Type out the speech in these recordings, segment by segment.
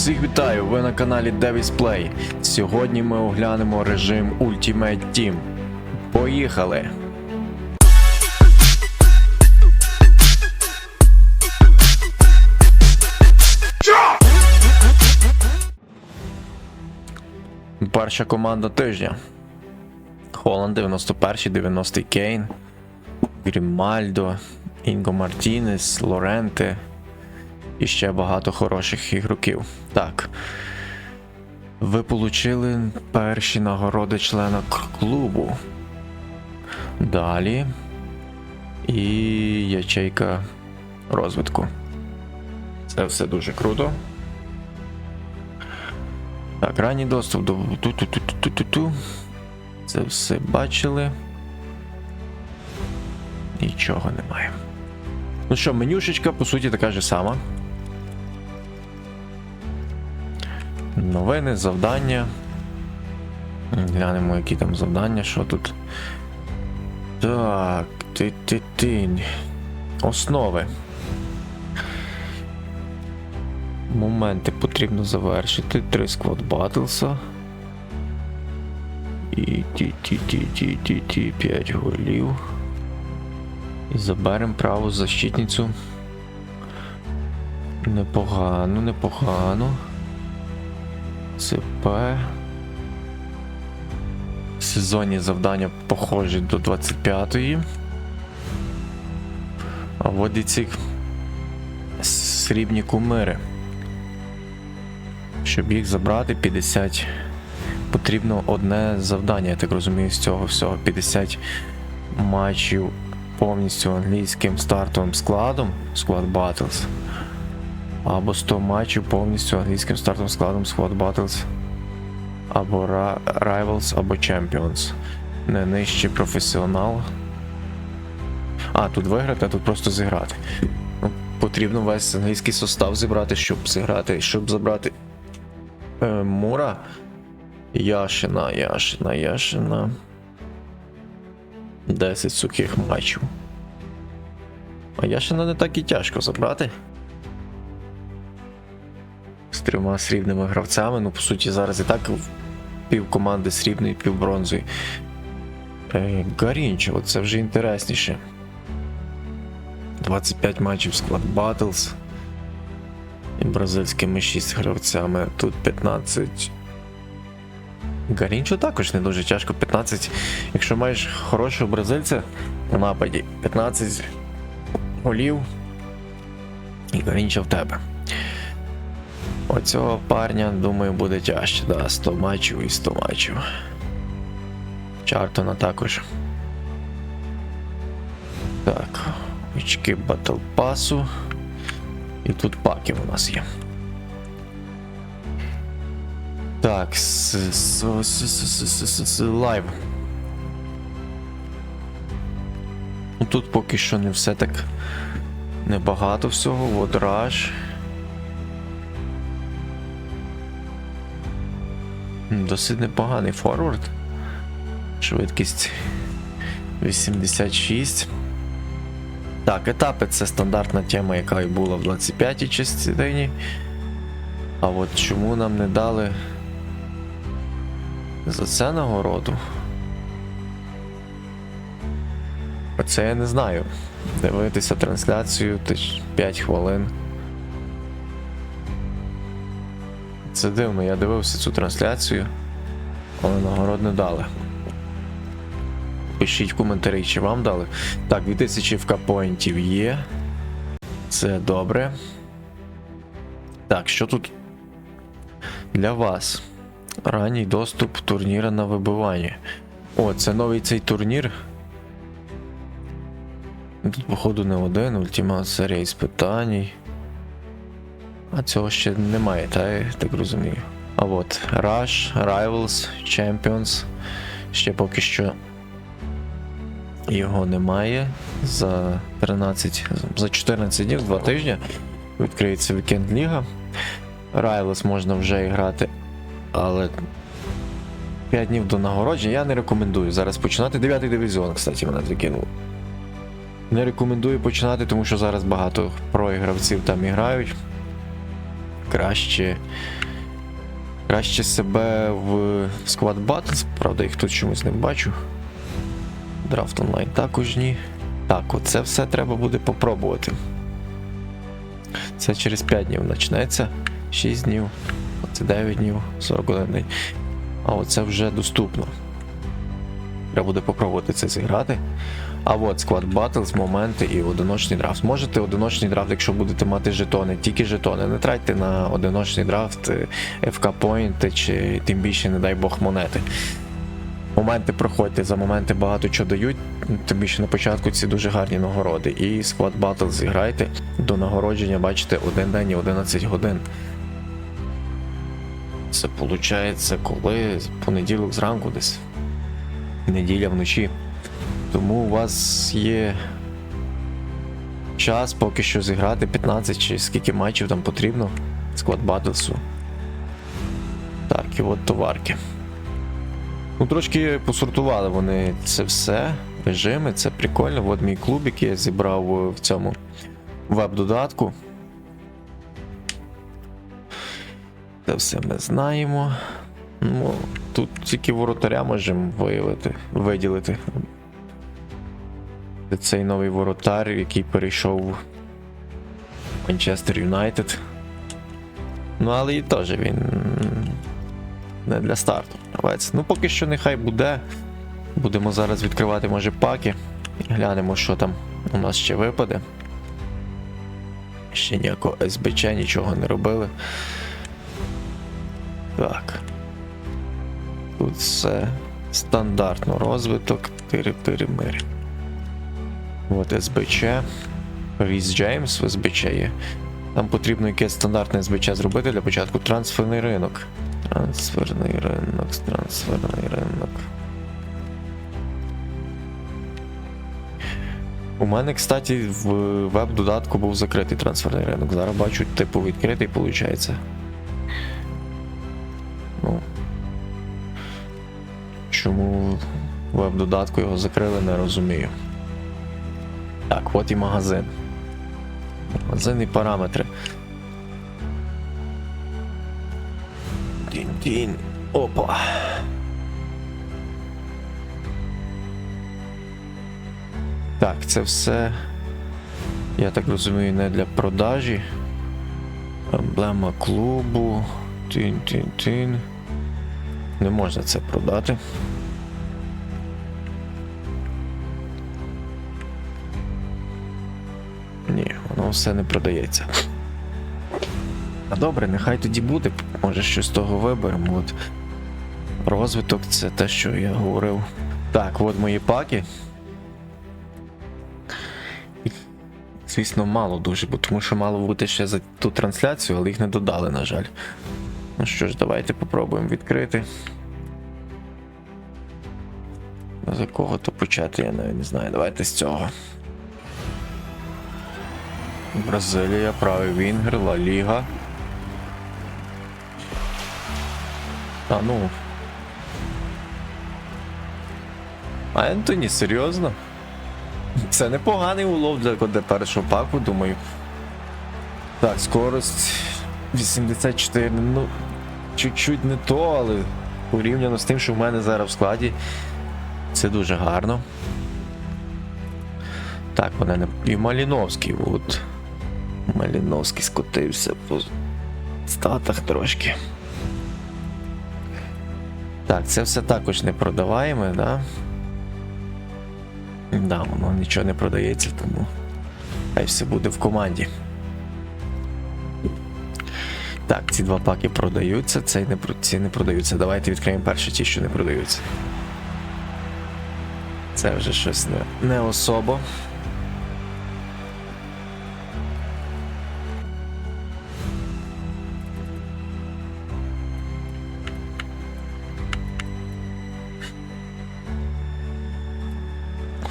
Всіх вітаю! Ви на каналі Davis Play. Сьогодні ми оглянемо режим Ultimate Team. Поїхали! Перша команда тижня. Холланд 91, 90 Кейн, Грімальдо, Інго Мартінес, Лоренте і ще багато хороших ігроків. Так. Ви получили перші нагороди члена клубу. Далі. І ячейка розвитку. Це все дуже круто. Так, ранній доступ до ту-ту-ту-ту-ту-ту. Це все бачили. Нічого немає. Ну що, менюшечка, по суті, така ж сама. Новини, завдання. Глянемо, які там завдання, що тут. Так, ти-ти-ти. Основи. Моменти потрібно завершити. Три сквот батлса. І ті-ті-ті-ті-ті-ті 5 голів. І заберемо праву защитницю. Непогано, непогано. ЦП. Сезонні завдання похожі до 25-ї. А от ці срібні кумири. Щоб їх забрати, 50. Потрібно одне завдання, я так розумію, з цього всього. 50 матчів повністю англійським стартовим складом. Склад Battles. Або 100 матчів повністю англійським стартовим складом Squad Battles. Або Rivals, або Champions. Не нижче професіонал. А, тут виграти, а тут просто зіграти. Ну, потрібно весь англійський состав зібрати, щоб зіграти, щоб забрати е, Мура. Яшина, Яшина, Яшина. 10 сухих матчів. А Яшина не так і тяжко забрати. З трьома срібними гравцями. Ну, по суті, зараз і так пів команди срібної, пів бронзової. Е, Гарінчево, це вже інтересніше. 25 матчів склад Battles. І бразильськими 6 гравцями. Тут 15. Гарінчо також не дуже тяжко. 15. Якщо маєш хорошого бразильця у нападі, 15 голів. І Гарінчо в тебе. Оцього парня, думаю, буде тяжче, да, 100 матчів і 100 матчів. Чартона також. Так, очки Батл Пасу. І тут паків у нас є. Так, лайв. Тут поки що не все так небагато всього. От Досить непоганий форвард. Швидкість 86. Так, етапи це стандартна тема, яка і була в 25-й частині. А от чому нам не дали за це нагороду? Оце я не знаю. Дивитися трансляцію тиш 5 хвилин. Це дивно, я дивився цю трансляцію, але нагород не дали. Пишіть в коментарі, чи вам дали. Так, 2000 ФК поінтів є. Це добре. Так, що тут для вас? Ранній доступ турніра на вибивання. О, це новий цей турнір. Тут, походу, не один, ультимат серія іспитань. А цього ще немає, та я так розумію. А от Rush, Rivals, Champions. Ще поки що його немає. За 13, за 14 днів, 2 тижні відкриється Вікенд Ліга. Rivals можна вже грати, але 5 днів до нагородження я не рекомендую зараз починати. 9 дивізіон, кстати, мене закинув. Не рекомендую починати, тому що зараз багато проігравців там і грають. Краще. Краще себе в Squad Battles, правда, їх тут чомусь не бачу. Драфт онлайн також ні. Так, оце все треба буде попробувати. Це через 5 днів почнеться. 6 днів, це 9 днів, 41 день. А оце вже доступно. Треба буде попробувати це зіграти. А от Squad Battles, моменти і одиночний драфт. Можете одиночний драфт, якщо будете мати жетони, тільки жетони. Не тратьте на одиночний драфт е, FK Point чи тим більше, не дай Бог, монети. Моменти проходьте, за моменти багато чого дають, тим більше на початку ці дуже гарні нагороди. І Squad Battles зіграйте до нагородження, бачите, один день і 11 годин. Це виходить, коли понеділок зранку десь. Неділя вночі. Тому у вас є час поки що зіграти 15 чи скільки матчів там потрібно склад Батлсу. Так, і от товарки. Ну, трошки посортували вони це все, режими, це прикольно. От мій клуб, який я зібрав в цьому веб-додатку. Це все ми знаємо. Ну, тут тільки воротаря можемо виявити, виділити. Це цей новий воротар, який перейшов Манчестер Юнайтед. Ну, але і теж він не для старту. гравець. Ну, поки що нехай буде. Будемо зараз відкривати, може, паки. І глянемо, що там у нас ще випаде. Ще ніякого СБЧ, нічого не робили. Так. Тут все стандартно розвиток, тири-тири-мири. От СБЧ. Ріс Джеймс в СБЧ є. Нам потрібно якесь стандартне СБЧ зробити для початку трансферний ринок. Трансферний ринок, трансферний ринок. У мене, кстати, в веб-додатку був закритий трансферний ринок. Зараз бачу, типу, відкритий, виходить. Ну. Чому веб-додатку його закрили, не розумію. Так, от і магазин. Магазин і параметри. Тін-тін. Опа. Так, це все. Я так розумію, не для продажі. Емблема клубу. Тін-тін-тін. Не можна це продати. Все не продається. А добре, нехай тоді буде. Може щось з того виберемо. От розвиток це те, що я говорив. Так, от мої паки. Звісно, мало дуже, бо тому що мало бути ще за ту трансляцію, але їх не додали, на жаль. Ну що ж, давайте попробуємо відкрити. Ну, З якого то почати, я навіть не знаю. Давайте з цього. Бразилія, правий Вінгер, Ла Ліга. А ну. А Ентоні, серйозно? Це непоганий улов для, для першого паку, думаю. Так, скорость 84. Ну, чуть-чуть не то, але порівняно з тим, що в мене зараз в складі, це дуже гарно. Так, мене не. І Маліновський, от. Маліновський скотився по статах трошки. Так, це все також не продаваємо, да? Да, воно нічого не продається, тому хай все буде в команді. Так, ці два паки продаються, цей не, ці не продаються. Давайте відкриємо перші ті, що не продаються. Це вже щось не, не особо.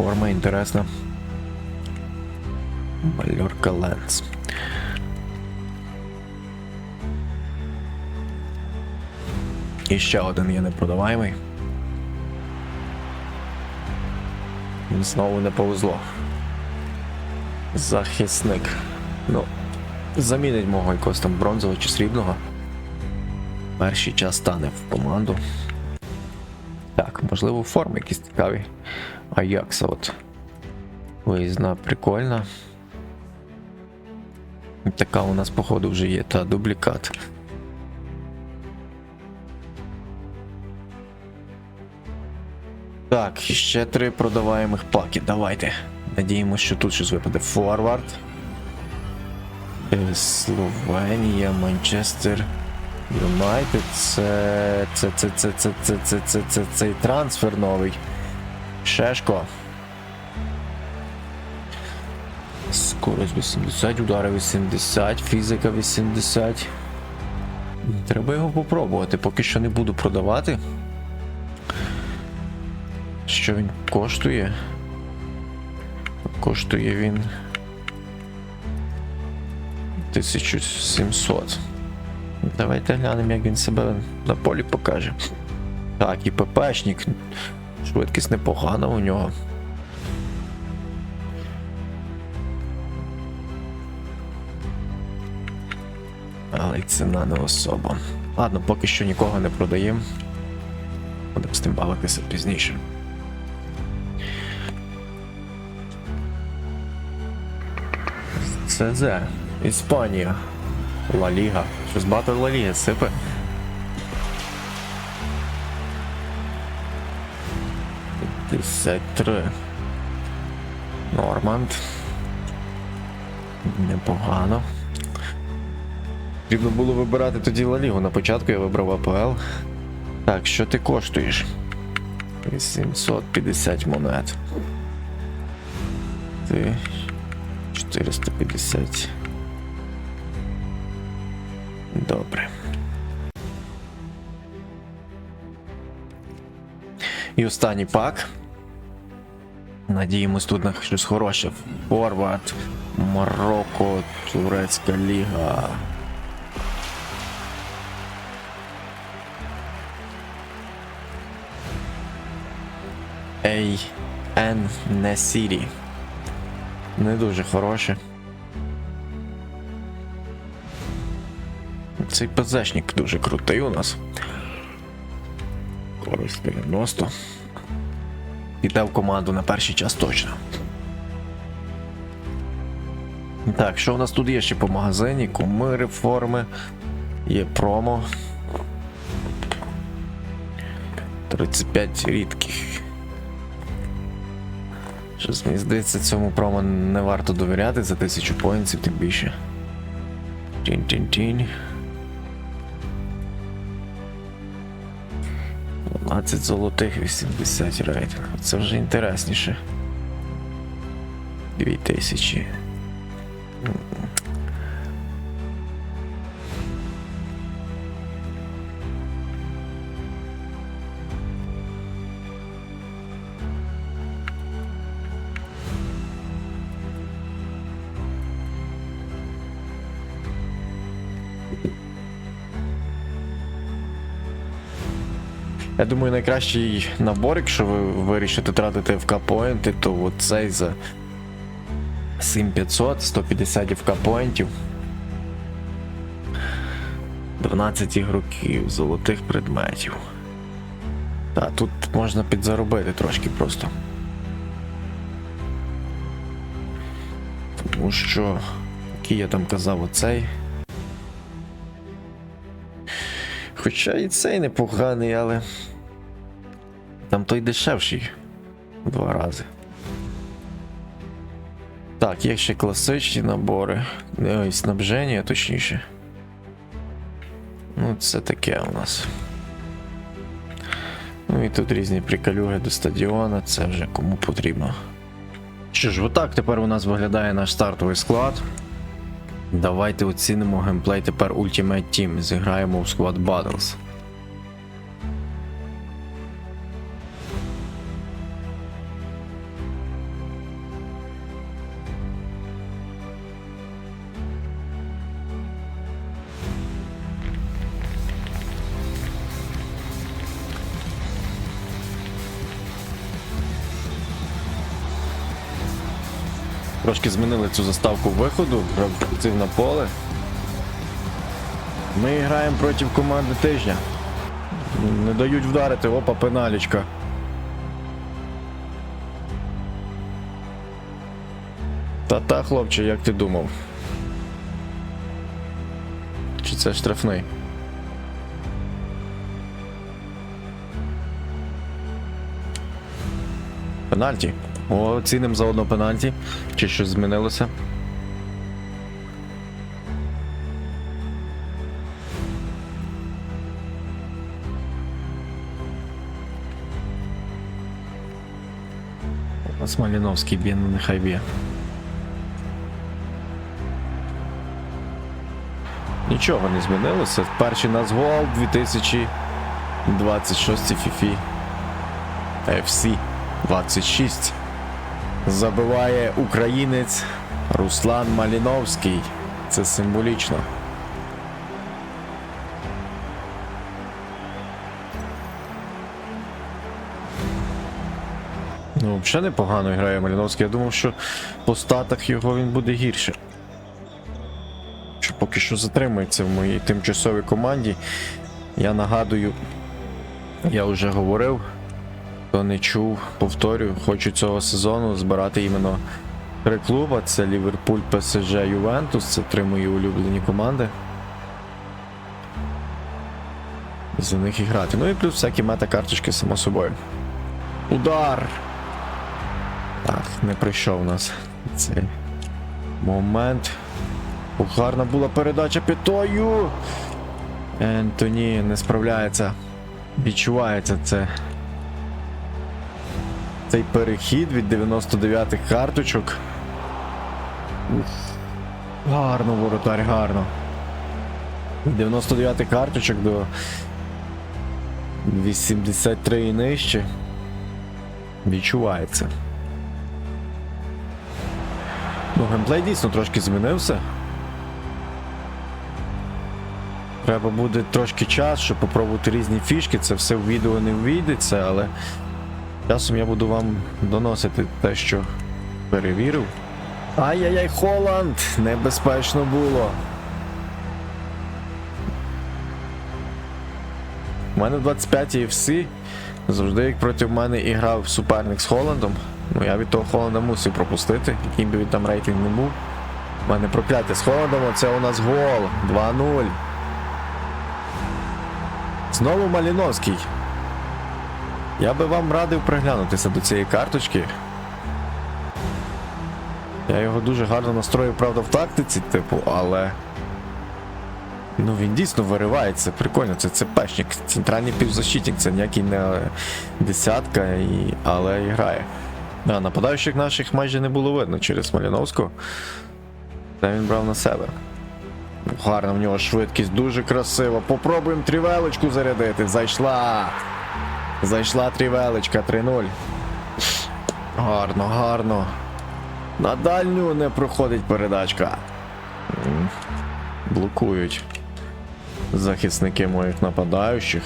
Форма інтересна. Мальорка Ленс. І ще один є непродаваємий. Знову не повезло. Захисник. Ну, замінить мого якогось там бронзового чи срібного. Перший час стане в команду. Так, можливо, форми якісь цікаві. Аякса от. Виїзна прикольна. Така у нас, походу, вже є, та дублікат. Так, ще три продаваємих паки. Давайте. Надіємося, що тут щось випаде. Форвард. Е, Словенія, Манчестер. Юнайтед. Це. Це. Це. Це. Це. Це. Це. Це. Це. Трансфер новий. Шешко. Скорость 80, удари 80, фізика 80. Треба його попробувати. Поки що не буду продавати. Що він коштує? Коштує він 1700. Давайте глянемо, як він себе на полі покаже. Так, і ППшник. Швидкість непогана у нього. Але й ціна не особа. Ладно, поки що нікого не продаємо. Будемо з тим бавитися пізніше. ЦЗ. Іспанія. Ла Ліга. Щось багато Ла Ліги сипе. П'ятдесят три. Норманд. Непогано. Потрібно було вибирати тоді Ла Лігу. На початку я вибрав АПЛ. Так, що ти коштуєш? 850 монет. Ти 450. Добре. І останній пак. Надіємось тут на щось хороше. Форвард, Марокко, Турецька ліга. Ей, Ен Несірі. Не дуже хороше. Цей ПЗшник дуже крутий у нас. Користь 90. Піде в команду на перший час точно. Так, що у нас тут є ще по магазині? Кумири, форми, є промо. 35 рідких. Щось мені здається, цьому промо не варто довіряти за 1000 поінтів, тим більше. Тінь-тінь-тінь. 12 золотих, 80 рейтинг. Це вже інтересніше. 2000. Я думаю, найкращий набор, якщо ви вирішите тратити FK поінти, то от цей за 7500, 150 FK поінтів. 12 ігроків, золотих предметів. Та, тут можна підзаробити трошки просто. Тому що, який я там казав, оцей. Хоча і цей непоганий, але. Там той дешевший два рази. Так, є ще класичні набори. Ой, снабження, точніше. Ну, це таке у нас. Ну і тут різні приколюги до стадіона, це вже кому потрібно. Що ж, отак тепер у нас виглядає наш стартовий склад. Давайте оцінимо геймплей тепер Ultimate Team. Зіграємо в Squad Battles. Трошки змінили цю заставку виходу, гравців на поле. Ми граємо проти команди тижня. Не дають вдарити, опа, пеналічка. Та-та, хлопче, як ти думав? Чи це штрафний? Пенальті. О, ціним за одно пенальті. Чи щось змінилося? Смоліновський б'є, ну нехай б'є. Нічого не змінилося. Перший нас гол 2026 фіфі. FC 26. Забиває українець Руслан Маліновський. Це символічно. Ну, взагалі непогано грає Маліновський. Я думав, що по статах його він буде гірше. Що поки що затримується в моїй тимчасовій команді. Я нагадую, я вже говорив, хто не чув, повторюю, хочу цього сезону збирати іменно три клуба. Це Ліверпуль, ПСЖ, Ювентус. Це три мої улюблені команди. І за них і грати. Ну і плюс всякі мета-карточки, само собою. Удар! Так, не прийшов у нас цей момент. Гарна була передача п'ятою. Ентоні не справляється. Відчувається це. Цей перехід від 99-х карточок. Гарно, воротар, гарно. Від 99-х карточок до 83 і нижче. Відчувається. Ну, геймплей дійсно трошки змінився. Треба буде трошки час, щоб попробувати різні фішки. Це все в відео не ввійдеться, але часом я буду вам доносити те, що перевірив. Ай-яй-яй, Холланд! Небезпечно було. У мене 25 FC. Завжди, як проти мене і грав суперник з Холландом. Ну я від того Холланда мусив пропустити, яким би він там рейтинг не був. У мене прокляття з Холландом, це у нас гол. 2-0. Знову Маліновський. Я би вам радив приглянутися до цієї карточки. Я його дуже гарно настроїв, правда, в тактиці, типу, але. Ну він дійсно виривається, прикольно, це ЦПшник, центральний півзащитник, це ніякий не десятка, і... але і грає. А, нападаючих наших майже не було видно через Маліновського. Це він брав на себе. Гарна в нього швидкість, дуже красиво. Попробуємо трівелочку зарядити. Зайшла. Зайшла трівелочка 3-0. Гарно, гарно. На дальню не проходить передачка. Блокують захисники моїх нападаючих.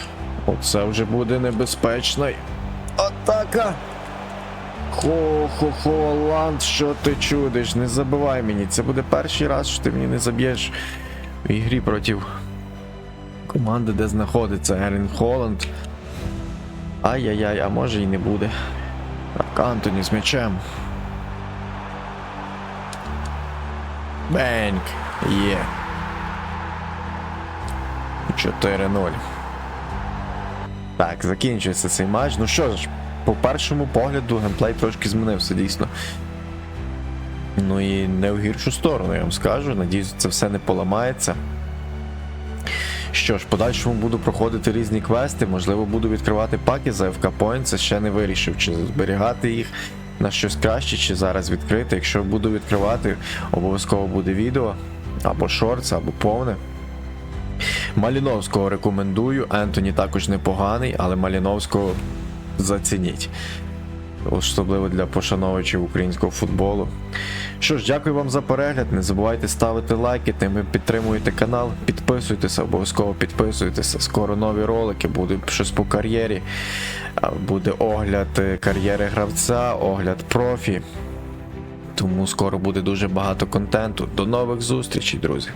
Оце вже буде небезпечна атака. Хо-хо-хо, Ланд, що ти чудиш? Не забивай мені. Це буде перший раз, що ти мені не заб'єш в ігрі проти команди, де знаходиться Ерін Холланд. Ай-яй-яй, а може і не буде. Так, Антоні з м'ячем. Бенк. Є. 4-0. Так, закінчується цей матч. Ну що ж, по першому погляду геймплей трошки змінився, дійсно. Ну і не в гіршу сторону, я вам скажу. Надіюсь, це все не поламається. Що ж, подальшому буду проходити різні квести, можливо, буду відкривати паки за FK Points, ще не вирішив, чи зберігати їх на щось краще, чи зараз відкрити. Якщо буду відкривати, обов'язково буде відео, або шортс, або повне. Маліновського рекомендую. Ентоні також непоганий, але Маліновського зацініть. Особливо для пошановувачів українського футболу. Що ж, дякую вам за перегляд. Не забувайте ставити лайки, тим ви підтримуєте канал. Підписуйтеся, обов'язково підписуйтеся. Скоро нові ролики, буде щось по кар'єрі. Буде огляд е, кар'єри гравця, огляд профі. Тому скоро буде дуже багато контенту. До нових зустрічей, друзі!